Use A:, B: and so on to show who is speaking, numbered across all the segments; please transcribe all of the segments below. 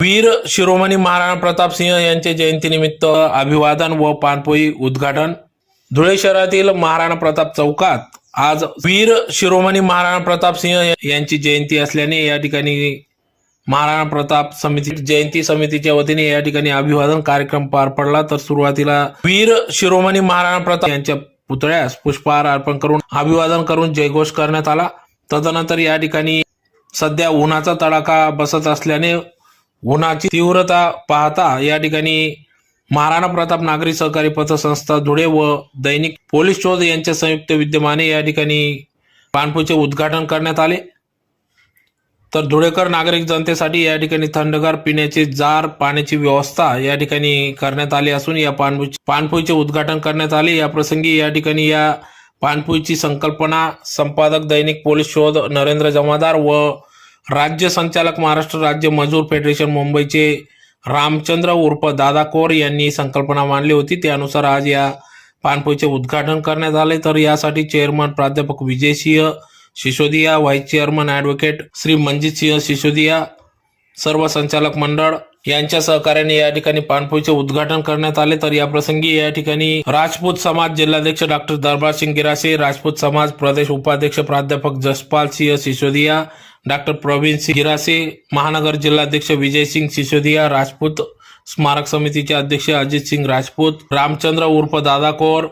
A: वीर शिरोमणी महाराणा प्रताप सिंह यांच्या जयंतीनिमित्त अभिवादन व पानपोई उद्घाटन. धुळे शहरातील महाराणा प्रताप चौकात आज वीर शिरोमणी महाराणा प्रताप सिंह यांची जयंती असल्याने या ठिकाणी महाराणा प्रताप समिती जयंती समितीच्या वतीने या ठिकाणी अभिवादन कार्यक्रम पार पडला. तर सुरुवातीला वीर शिरोमणी महाराणा प्रताप यांच्या पुतळ्यास पुष्पहार अर्पण करून अभिवादन करून जयघोष करण्यात आला. तदनंतर या ठिकाणी सध्या उन्हाचा तडाखा बसत असल्याने उन्हाची तीव्रता पाहता या ठिकाणी महाराणा प्रताप नागरी सहकारी पतसंस्था धुळे व दैनिक पोलीस शोध यांच्या संयुक्त विद्यमाने या ठिकाणी पाणपूचे उद्घाटन करण्यात आले. तर धुळेकर नागरिक जनतेसाठी या ठिकाणी थंडगार पिण्याचे जार पाण्याची व्यवस्था या ठिकाणी करण्यात आली असून या पाणपू पाणपोईचे उद्घाटन करण्यात आले. या प्रसंगी या ठिकाणी या पाणपोईची संकल्पना संपादक दैनिक पोलीस शोध नरेंद्र जमादार व राज्य संचालक महाराष्ट्र राज्य मजूर फेडरेशन मुंबईचे रामचंद्र उर्फ दादा कोर यांनी संकल्पना मांडली होती. त्यानुसार आज या पानपोईचे उद्घाटन करण्यात आले. तर यासाठी चेअरमन प्राध्यापक Vijay Singh Sisodia vice chairman advocate Shri Manjit Singh Sisodia सर्व संचालक मंडळ यांच्या सहकार्याने या ठिकाणी पाणपोईचे उद्घाटन करण्यात आले. तर या प्रसंगी या ठिकाणी राजपूत समाज जिल्हाध्यक्ष डॉक्टर दरबार सिंग गिरासे राजपूत समाज प्रदेश उपाध्यक्ष प्राध्यापक जसपाल सिंह सिसोदिया डॉक्टर प्रवीण सिंग गिरासे महानगर जिल्हाध्यक्ष विजय सिंग सिसोदिया राजपूत स्मारक समितीचे अध्यक्ष अजित सिंग राजपूत रामचंद्र उर्फ दादा कोर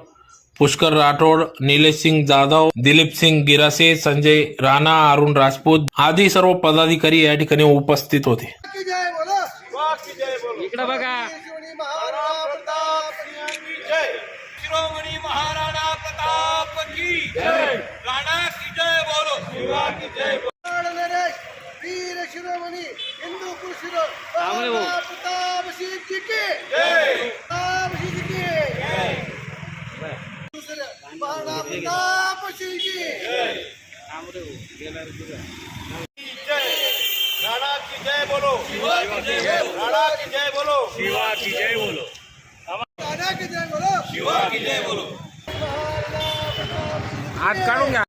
A: पुष्कर राठोड निलेश सिंग जाधव दिलीप सिंग गिरासे संजय राणा अरुण राजपूत आदी सर्व पदाधिकारी या ठिकाणी उपस्थित होते.
B: की जय बोलो
C: इकडं बघा
B: महाराणा प्रताप
D: की जय शिरोमणी महाराणा प्रताप की जय राणा की जय बोलो शिवा की जय बोलो
B: नरेश वीर शिरोमणी हिंदू कुलशिरो
C: थांबले भाऊ.
B: महाराणा प्रताप सिंह जी की
D: जय
B: प्रताप सिंह प्रताप सिंह जी
D: की जय राणा की जय बोलो शिवा की जय राणा की जय बोलो शिवा की जय बोलो
B: राणा की जय बोलो
D: शिवा की जय बोलो
B: महाराणा प्रताप सिंह जी
C: हात काढून घ्या